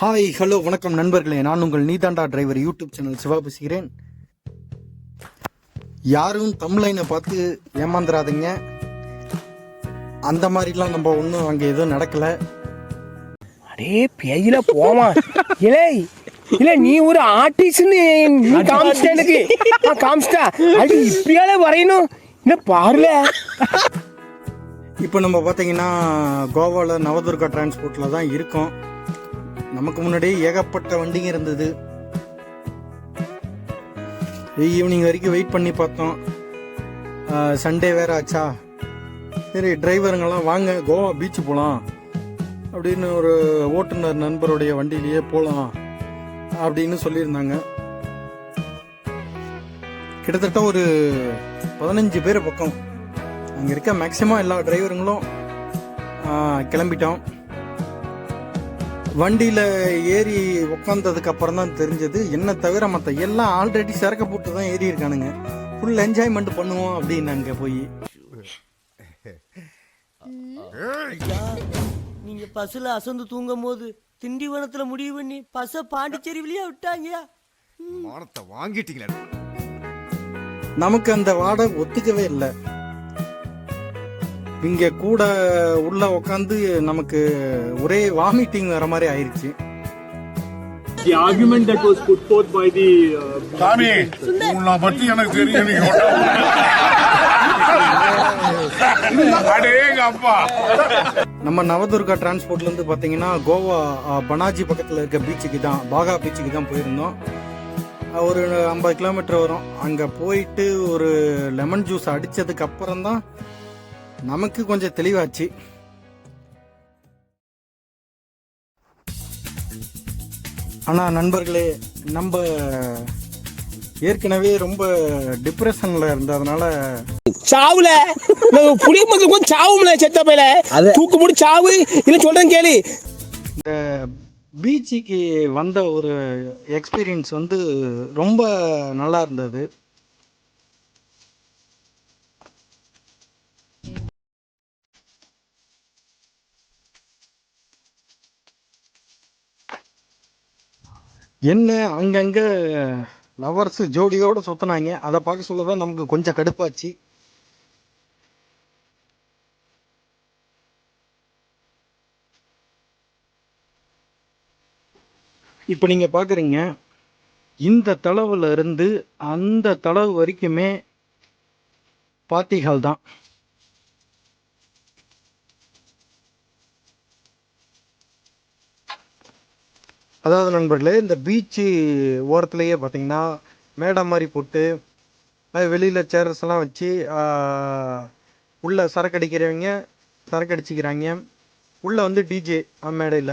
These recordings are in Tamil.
ஹாய் ஹலோ வணக்கம் நண்பர்களே. நான் உங்கள் நீதாண்டா டிரைவர் யூடியூப் சேனல் சிவா பேசுகிறேன். யாரும் தமிழைனை பார்த்து ஏமாந்துடாதீங்க அந்த மாதிரிலாம் நம்ம ஒன்றும் அங்கே எதுவும் நடக்கலை. அடே பேயில போமா. இலே இல்ல நீ ஒரு ஆர்டிஸ்ட்னு நீ காமிச்சிட்ட எனக்கு. காமிச்சிட்டா. அது இப்படியால வரையணும். இல்ல பாருல. இப்போ நம்ம பார்த்தீங்கன்னா கோவாவில் நவதுர்கா டிரான்ஸ்போர்ட்டில் தான் இருக்கோம். நமக்கு முன்னாடி ஏகப்பட்ட வண்டிங்க இருந்தது. ஈவினிங் வரைக்கும் வெயிட் பண்ணி பார்த்தோம். சண்டே வேற ஆச்சா? சரி டிரைவருங்கெல்லாம் வாங்க கோவா பீச் போகலாம் அப்படின்னு ஒரு ஓட்டுநர் நண்பருடைய வண்டியிலேயே போகலாம் அப்படின்னு சொல்லியிருந்தாங்க. கிட்டத்தட்ட ஒரு பதினஞ்சு பேர் பக்கம். அங்கே இருக்க மேக்சிமம் எல்லா டிரைவருங்களும் கிளம்பிட்டோம். வண்டியில் ஏறி உட்காந்ததுக்கு அப்புறம் தான் தெரிஞ்சது என்ன தவிர மற்ற எல்லாம் ஆல்ரெடி சரக்க போட்டு தான் ஏறி இருக்கானுங்க ஃபுல் என்ஜாய்மெண்ட் பண்ணுவோம் அப்படின்னு அங்கே போய் நீங்க பஸ்ல அசந்து தூங்கும் போது திண்டிவனத்துல முடிவு பண்ணி பஸ்ஸ பாண்டிச்சேரி வழியா விட்டாங்க மானத்தை வாங்கிட்டீங்களே. நமக்கு அந்த வாடகை ஒத்துக்கவே இல்லை. இங்க கூட உள்ள உட்காந்து நமக்கு ஒரே வாமிட்டிங் வர மாதிரி ஆயிருச்சு. The argument that was put forth by the uh, சாமி உன்னை பத்தி எனக்கு தெரியும் நீ நம்ம நவதுர்கா டிரான்ஸ்போர்ட்ல இருந்து பாத்தீங்கன்னா கோவா பனாஜி பக்கத்துல இருக்க பீச்சுக்கு தான் பாகா பீச்சுக்கு தான் போயிருந்தோம். ஒரு ஐம்பது கிலோமீட்டர் வரும். அங்க போயிட்டு ஒரு லெமன் ஜூஸ் அடிச்சதுக்கு அப்புறம் தான் நமக்கு கொஞ்சம் தெளிவாச்சு. ஆனா நண்பர்களே நம்ம ஏற்கனவே ரொம்ப டிப்ரெஷன்ல இருந்ததுனால சாவுல? புளிய மக்கள் கொஞ்சம் சாவும்ல செத்த பையில தூக்கு போட்டு சாவு? இல்ல சொல்றேன் கேளு. இந்த பீச்சுக்கு வந்த ஒரு எக்ஸ்பீரியன்ஸ் வந்து ரொம்ப நல்லா இருந்தது. என்ன அங்கங்கே லவர்ஸ் ஜோடியோட சுத்தினாங்க. அதை பார்க்க சொல்ல தான் நமக்கு கொஞ்சம் கடுப்பாச்சு. இப்போ நீங்க பாக்குறீங்க இந்த தளவுல இருந்து அந்த தளவு வரைக்குமே பாத்திகள் தான். அதாவது நண்பர்களே இந்த பீச்சு ஓரத்துலேயே பார்த்தீங்கன்னா மேடை மாதிரி போட்டு வெளியில் சேர்ஸ் எல்லாம் வச்சு உள்ளே சரக்கு அடிக்கிறவங்க சரக்கு அடிச்சுக்கிறாங்க. உள்ளே வந்து டிஜே மேடையில்.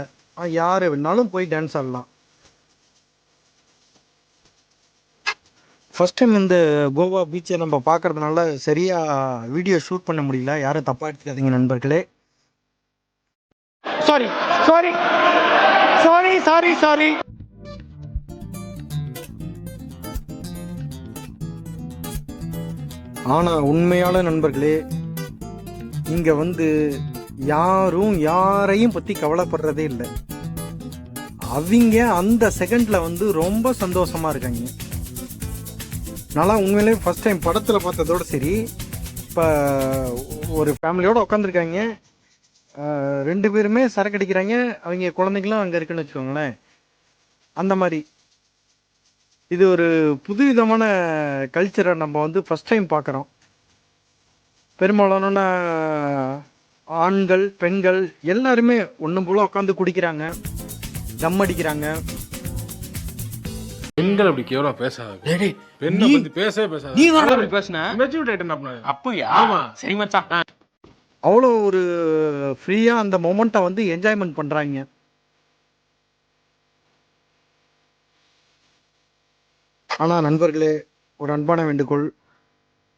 யார் வேணாலும் போய் டான்ஸ் ஆடலாம். ஃபஸ்ட் டைம் இந்த கோவா பீச்சை நம்ம பார்க்கறதுனால சரியாக வீடியோ ஷூட் பண்ண முடியல. யாரும் தப்பாக எடுத்துக்காதீங்க நண்பர்களே. Sorry sorry sorry sorry sorry ஆனா உண்மையான நண்பர்களே இங்க வந்து யாரும் யாரையும் பத்தி கவலைப்படுறதே இல்லை. அவங்க அந்த செகண்ட்ல வந்து ரொம்ப சந்தோஷமா இருக்காங்க. நல்லா உண்மையிலே ஃபர்ஸ்ட் டைம் படத்தில் பார்த்ததோட சரி இப்போ ஒரு ஃபேமிலியோடு உட்காந்துருக்காங்க ரெண்டு பேருமே சரக்கு அடிக்கிறாங்க அவங்க குழந்தைங்களும் அங்கே இருக்குன்னு வச்சுக்கோங்களேன். அந்த மாதிரி. இது ஒரு புதுவிதமான கல்ச்சரை நம்ம வந்து ஃபர்ஸ்ட் டைம் பார்க்குறோம். பெரும்பாலான ஆண்கள் பெண்கள் எல்லாருமே ஒன்று போல உட்காந்து குடிக்கிறாங்க. தம் அடிக்கிறாங்க. பெண்கள் அப்படி கேவலா பேசாத பெண்ணை பத்தி பேசவே பேசாத நீ அப்படி பேசுன? மெச்சூரிட்டி அப்ப. அப்பயா சரி மச்சான். அவ்வளோ ஒரு ஃப்ரீயாக அந்த மொமெண்ட்டை வந்து என்ஜாய்மெண்ட் பண்ணுறாங்க ஆனால் நண்பர்களே ஒரு அன்பான வேண்டுகோள்.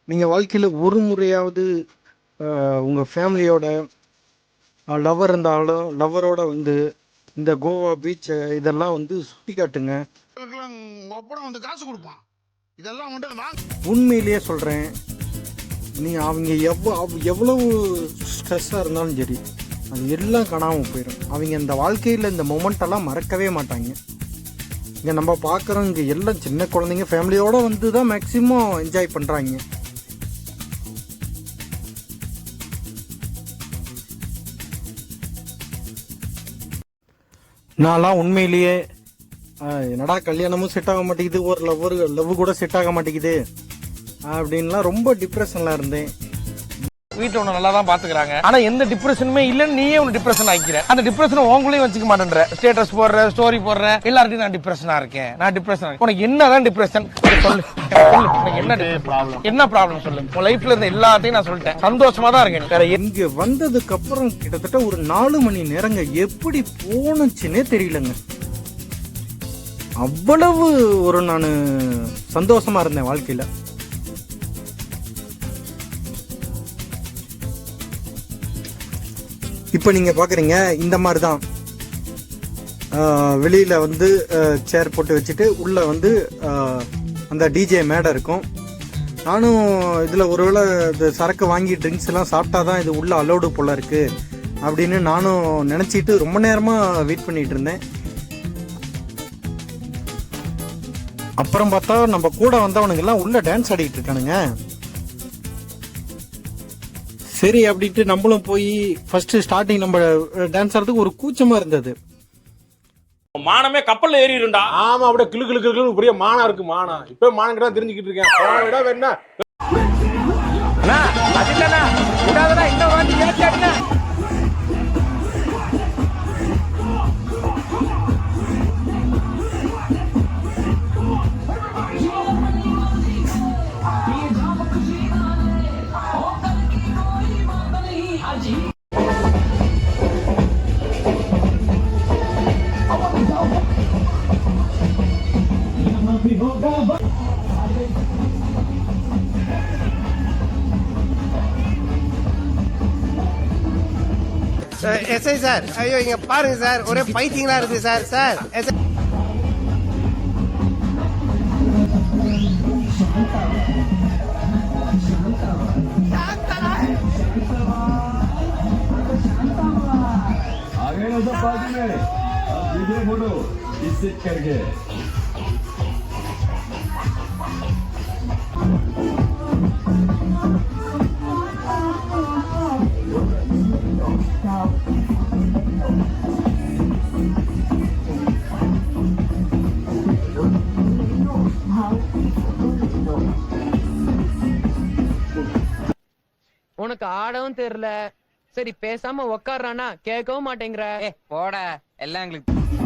நீங்கள் வாழ்க்கையில் ஒரு முறையாவது உங்கள் ஃபேமிலியோட லவர் இருந்தாலும் லவரோட வந்து இந்த கோவா பீச் இதெல்லாம் வந்து சுற்றி காட்டுங்க. வந்து காசு கொடுப்பான். இதெல்லாம் உண்மையிலேயே சொல்கிறேன் நீ அவங்க எவ்வளோ எவ்வளவு ஸ்ட்ரெஸ்ஸாக இருந்தாலும் சரி அது எல்லாம் காணாமல் போயிடும் அவங்க இந்த வாழ்க்கையில் இந்த மொமெண்டெல்லாம் மறக்கவே மாட்டாங்க. இங்கே நம்ம பார்க்குறோம் இங்கே எல்லாம் சின்ன குழந்தைங்க ஃபேமிலியோடு வந்து தான் மேக்ஸிமம் என்ஜாய் பண்ணுறாங்க நான்லாம் உண்மையிலேயே என்னடா கல்யாணமும் செட் ஆக மாட்டேங்குது ஒரு லவ் லவ் கூட செட் ஆக மாட்டேங்குது. அப்படின்லாம் ரொம்ப டிப்ரெஷனில் இருந்தேன். வீட்டுல உன்னை நல்லா தான் பாத்துக்கிறாங்க. ஆனா எந்த டிப்ரெஷனுமே இல்லன்னு நீயே உன்னை டிப்ரெஷன் ஆக்கிற அந்த டிப்ரெஷன் உங்களையும் வச்சுக்க மாட்டேன்ற. ஸ்டேட்டஸ் போடுற ஸ்டோரி போடுற எல்லார்ட்டையும் நான் டிப்ரெஷனா இருக்கேன். நான் டிப்ரெஷன் உனக்கு என்னதான் டிப்ரெஷன் சொல்லு. என்ன ப்ராப்ளம் என்ன ப்ராப்ளம் சொல்லு? உன் லைஃப்ல இருந்த எல்லாத்தையும் நான் சொல்லிட்டேன். சந்தோஷமா தான் இருக்கேன் வேற இங்க வந்ததுக்கு அப்புறம் கிட்டத்தட்ட ஒரு நாலு மணி நேரங்க எப்படி போனுச்சுன்னே தெரியலங்க. அவ்வளவு ஒரு நான் சந்தோஷமா இருந்தேன் வாழ்க்கையில. இப்போ நீங்கள் பார்க்குறீங்க இந்த மாதிரி தான் வெளியில் வந்து சேர் போட்டு வச்சுட்டு உள்ளே வந்து அந்த டிஜே மேடை இருக்கும். நானும் இதில் ஒருவேளை இந்த சரக்கு வாங்கி ட்ரிங்க்ஸ் எல்லாம் சாப்பிட்டா தான் இது உள்ளே அலோடு போல இருக்குது அப்படின்னு நானும் நினச்சிட்டு ரொம்ப நேரமாக வெயிட் பண்ணிட்டு இருந்தேன். அப்புறம் பார்த்தா நம்ம கூட வந்தவனுங்க எல்லாம் டான்ஸ் ஆடிக்கிட்டு இருக்கானுங்க. சரி அப்படின்ட்டு நம்மளும் போய் ஃபர்ஸ்ட் ஸ்டார்டிங் நம்ம டான்ஸ் ஆடுறதுக்கு ஒரு கூச்சமா இருந்தது. மானமே கப்பல்ல ஏறிடும்டா ஆமா அப்படியே கிளு கிளு கிளு பெரிய மானா இருக்கு மானா. இப்ப மானம் கிட்ட தெரிஞ்சுக்கிட்டு இருக்கேன். போன விட வேணா அண்ணா அது இல்லண்ணா. விடாதடா இந்த வாட்டி ஏற்காடுண்ணா எஸ்ஐ சார். ஐயோ இங்க பாருங்க சார். ஒரே பைத்தியங்களா இருக்கு சார் சார். எஸ்ஐ உனக்கு ஆடவும் தெரியல. சரி பேசாம உக்காடுறானா கேட்கவும் மாட்டேங்கிற. போட. எல்லாம் எங்களுக்கு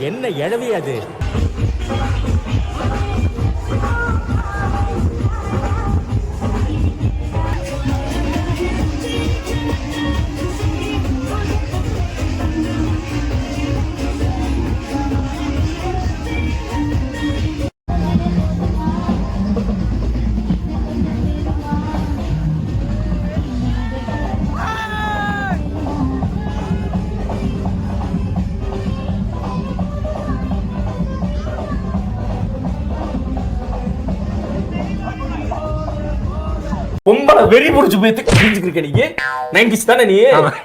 என்ன என்ன எழவி அது? பொம்பளை வெறி புடிச்சு போய் தெரிஞ்சுக்கிருக்க நீங்க நைன்டிஸ் தானே நீ?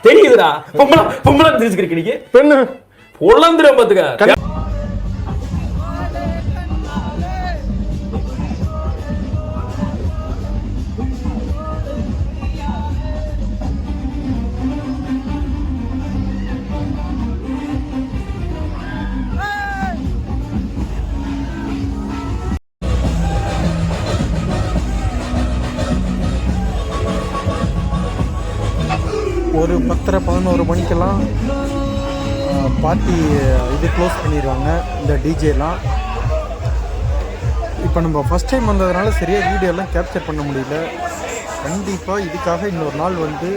தெரியுதுடா. பொம்பளை பொம்பளை தெரிஞ்சுக்கிருக்க நீங்க பெண்ணு. பொழந்துடும் பாத்துக்க. ஒரு பத்தரை பதினோரு மணிக்கெல்லாம் பார்ட்டி இது க்ளோஸ் பண்ணிடுவாங்க இந்த டிஜேலாம் இப்போ நம்ம ஃபஸ்ட் டைம் வந்ததுனால சரியாக வீடியோலாம் கேப்சர் பண்ண முடியல. கண்டிப்பாக இதுக்காக இன்னொரு நாள் வந்து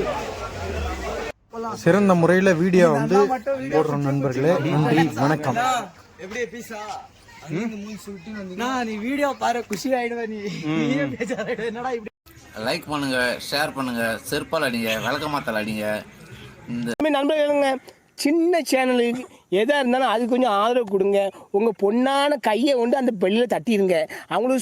சிறந்த முறையில் வீடியோ வந்து போடுறோம் நண்பர்களே. நன்றி வணக்கம். நீ வீடியோ பாரு குஷி ஆயிடுவ நீ. என்னடா இப்படி லைக் பண்ணுங்க ஷேர் பண்ணுங்க செருப்பால் அடிங்க விளக்கமாத்தால் அடிங்க. இந்த நண்பர்களுங்க சின்ன சேனலுக்கு எதாக இருந்தாலும் அது கொஞ்சம் ஆதரவு கொடுங்க. உங்கள் பொண்ணான கையை கொண்டு அந்த பெல்லில் தட்டிடுங்க. அவங்களுக்கு